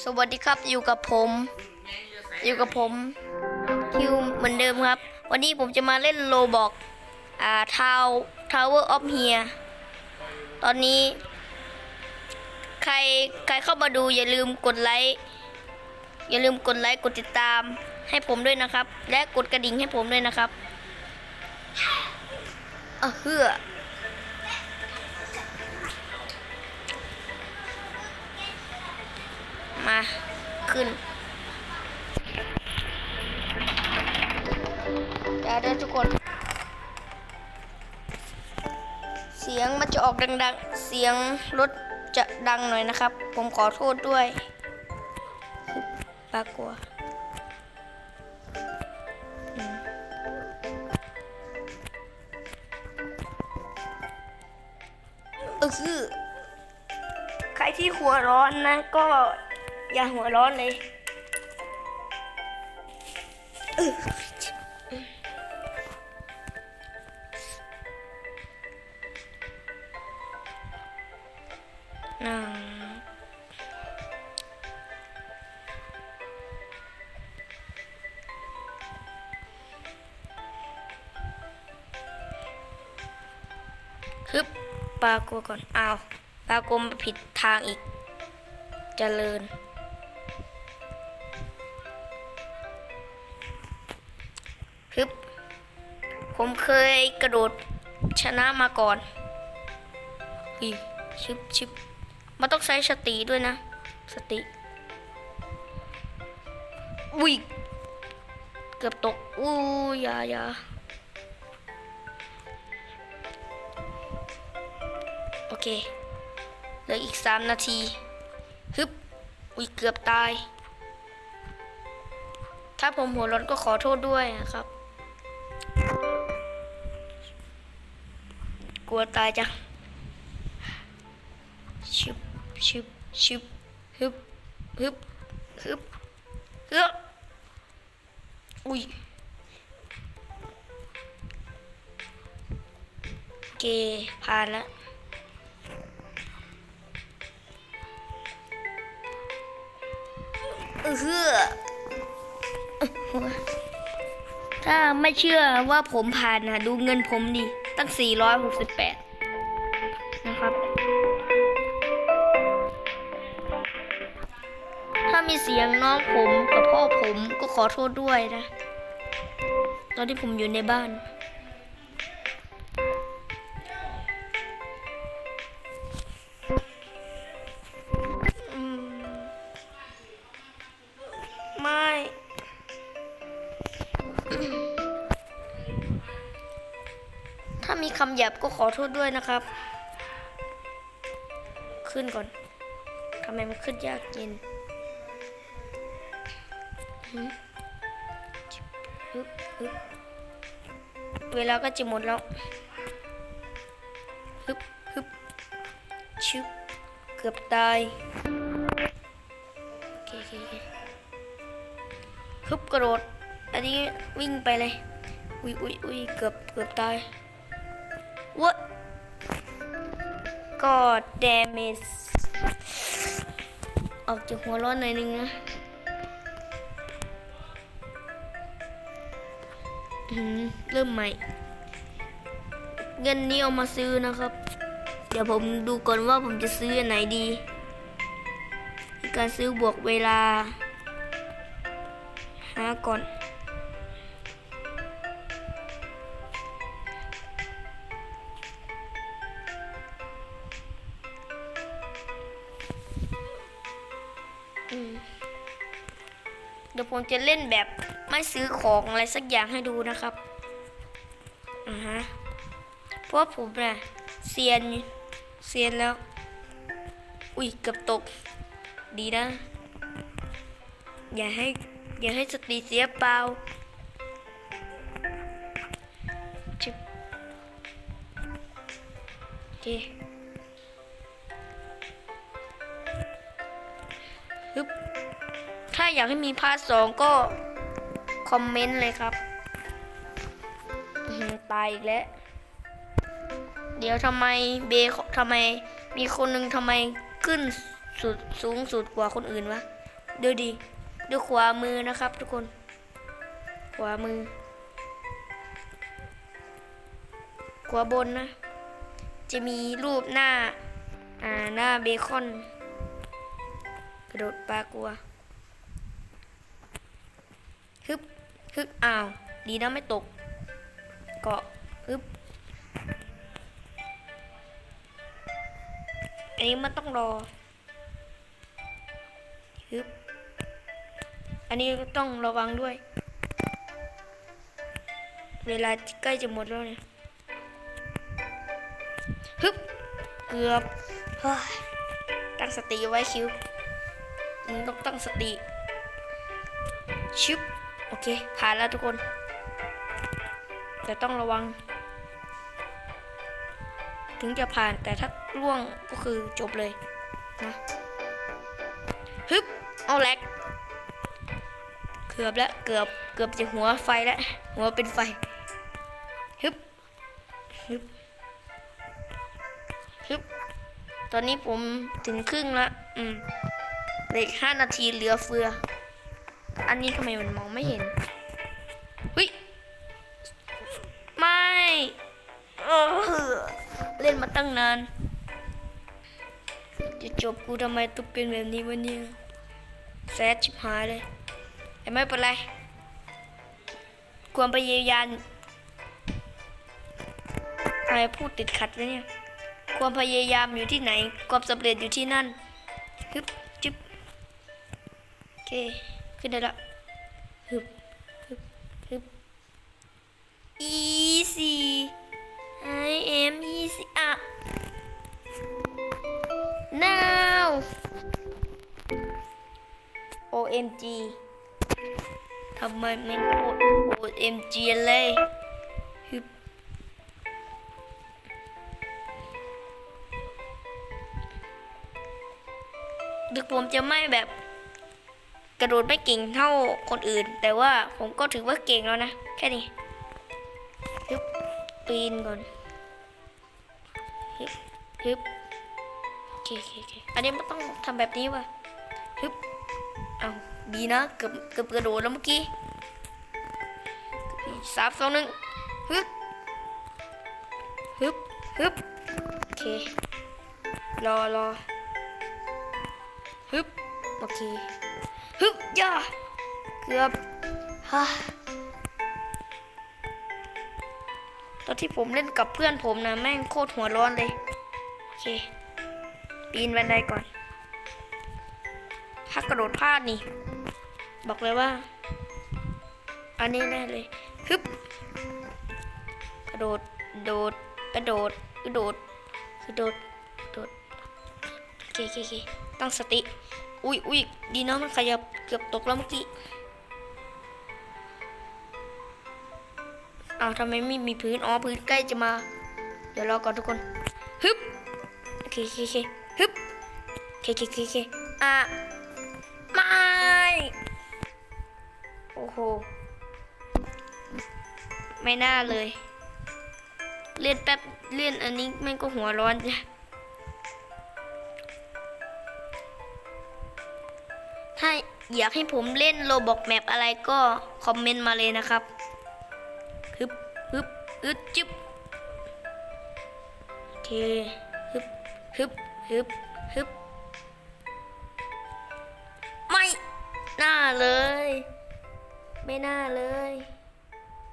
สวัสดีครับอยู่กับผม อยู่กับผมคิวเหมือนเดิมครับ วันนี้ผมจะมาเล่นโลบอกอ่าทาวทาวเวอร์ออฟเฮียตอนนี้ ใครใครเข้ามาดูอย่าลืมกดไลค์อย่าลืมกดไลค์กดติดตามให้ผมด้วยนะครับ และกดกระดิ่งให้ผมด้วยนะครับเออเฮือ มาขึ้นเดี๋ยวทุกคน เสียงมันจะออกดังๆ เสียงรถจะดังหน่อยนะครับ ผมขอโทษด้วยปากลัวอืมเออคือใครที่หัวร้อนนะก็ อย่าหัวร้อนเลยอึ๊ะน่าฮึบปลากลัวก่อน อ้าวปลากลัวมาผิดทางอีกเจริญ ฮึบผมเคยกระโดดชนะมาก่อนฮีชิบชิบมันต้องใช้สติด้วยนะ สติอุ้ยเกือบตกอู้ยาอยาโอเคเหลืออีกสามนาทีฮึบอุ้ยเกือบตาย ถ้าผมหัวร้อนก็ขอโทษด้วยนะครับ ลัวตายจังชิบชิบชิบฮึบฮึบฮึบเฮ้ออุ้ยโอเคผ่านแล้วเออเฮือถ้าไม่เชื่อว่าผมผ่านนะดูเงินผมดิ ตั้ง 468 นะครับ ถ้ามีเสียงน้องผมกับพ่อผมก็ขอโทษด้วยนะ ตอนที่ผมอยู่ในบ้าน ถ้ามีคำหยาบก็ขอโทษด้วยนะครับ ขึ้นก่อนทำไมมันขึ้นยากเย็นเวลาก็จะหมดแล้วฮึบฮึบชึบเกือบตายโอเคโอเคฮึบกระโดด อันนี้วิ่งไปเลย อุ้ยอุ้ยอุ้ยเกือบเกือบตาย วะก็ damage ออกจากหัวร้อนหน่อยนึงนะเริ่มใหม่ เงินนี้เอามาซื้อนะครับ เดี๋ยวผมดูก่อนว่าผมจะซื้ออันไหนดี การซื้อบวกเวลา หาก่อน เดี๋ยวผมจะเล่นแบบไม่ซื้อของอะไรสักอย่างให้ดูนะครับอ่าฮะเพราะว่าผมน่ะเซียนเซียนแล้ว อุ้ยเกือบตก ดีนะ อย่าให้ อย่าให้สติเสียเปล่าชิบโอเค ถ้าอยากให้มีพาร์ทสองก็ คอมเมนต์เลยครับตายอีกแล้ว เดี๋ยวทำไมเบทำไม มีคนหนึ่งทำไมขึ้นสุดสูงสุดกว่าคนอื่นวะดูดิดูขวามือนะครับ ทุกคน ขวามือ ขวาบนนะ จะมีรูปหน้า อ่าหน้าเบคอน กระโดดปลากลัว ฮึบฮึบอ้าว ดีนะไม่ตก เกาะฮึบอันนี้มันต้องรอฮึบอันนี้ก็ต้องระวังด้วย เวลาใกล้จะหมดแล้วเนี่ยฮึบเกือบตั้งสติไว้คิวมึงต้องตั้งสติชิบ โอเค ผ่านแล้วทุกคน แต่ต้องระวัง ถึงจะผ่านแต่ถ้าร่วงก็คือจบเลยนะฮึบเอาแหลกเกือบแล้วเกือบเกือบจะหัวไฟแล้วหัวเป็นไฟฮึบฮึบฮึบตอนนี้ผมถึงครึ่งละอืมเหลือห้านาทีเหลือเฟือ อันนี้ทำไมมันมองไม่เห็นเฮ้ยไม่เออเล่นมาตั้งนาน จะจบกูทำไมต้องเป็นแบบนี้วะเนี่ยแซดชิบหายเลยแต่ไม่เป็นไร ความพยายามอะไรพูดติดขัดเนี่ย ความพยายามอยู่ที่ไหน ความสำเร็จอยู่ที่นั่นฮึบจึ๊บ โอเค ขึ้นได้ละฮึบฮึบฮึบ easy I am easy อะ now OMG ทำไมไม่โคตร OMG เลยฮึบถึงผมจะไม่แบบ กระโดดไม่เก่งเท่าคนอื่น แต่ว่าผมก็ถือว่าเก่งแล้วนะ แค่นี้ฮึบปีนก่อนฮึบฮึบโอเคโอเคอันนี้มันต้องทำแบบนี้ว่ะฮึบเอาดีนะเกือบเกือบกระโดดแล้วเมื่อกี้สามสองหนึ่งฮึบฮึบฮึบโอเค รอรอฮึบโอเค ฮึบย่าเกือบฮ่าตอนที่ผมเล่นกับเพื่อนผมนะแม่งโคตรหัวร้อนเลย โอเค ปีนบันไดก่อน ถ้ากระโดดพลาดนี่ บอกเลยว่า อันนี้แน่เลยฮึบกระโดด โดด กระโดดกระโดดกระโดดกระโดดโอเคโอเคตั้งสติ อุ้ยอุ้ยดีนะมันขยับเกือบตกแล้วเมื่อกี้อ้าวทำไมไม่มีพื้น อ๋อ พื้นใกล้จะมา เดี๋ยวรอก่อนทุกคน ฮึบโอเคโอเคโอเคฮึบโอเคโอเคโอเคอะไม่โอ้โห ไม่น่าเลย เล่นแป๊บ เล่นอันนี้แม่งก็หัวร้อนจ้ะ อยากให้ผมเล่นโลบอกแมปอะไรก็คอมเมนต์มาเลยนะครับฮึบฮึบอึดจึ๊บโอเคฮึบฮึบฮึบฮึบไม่น่าเลย ไม่น่าเลย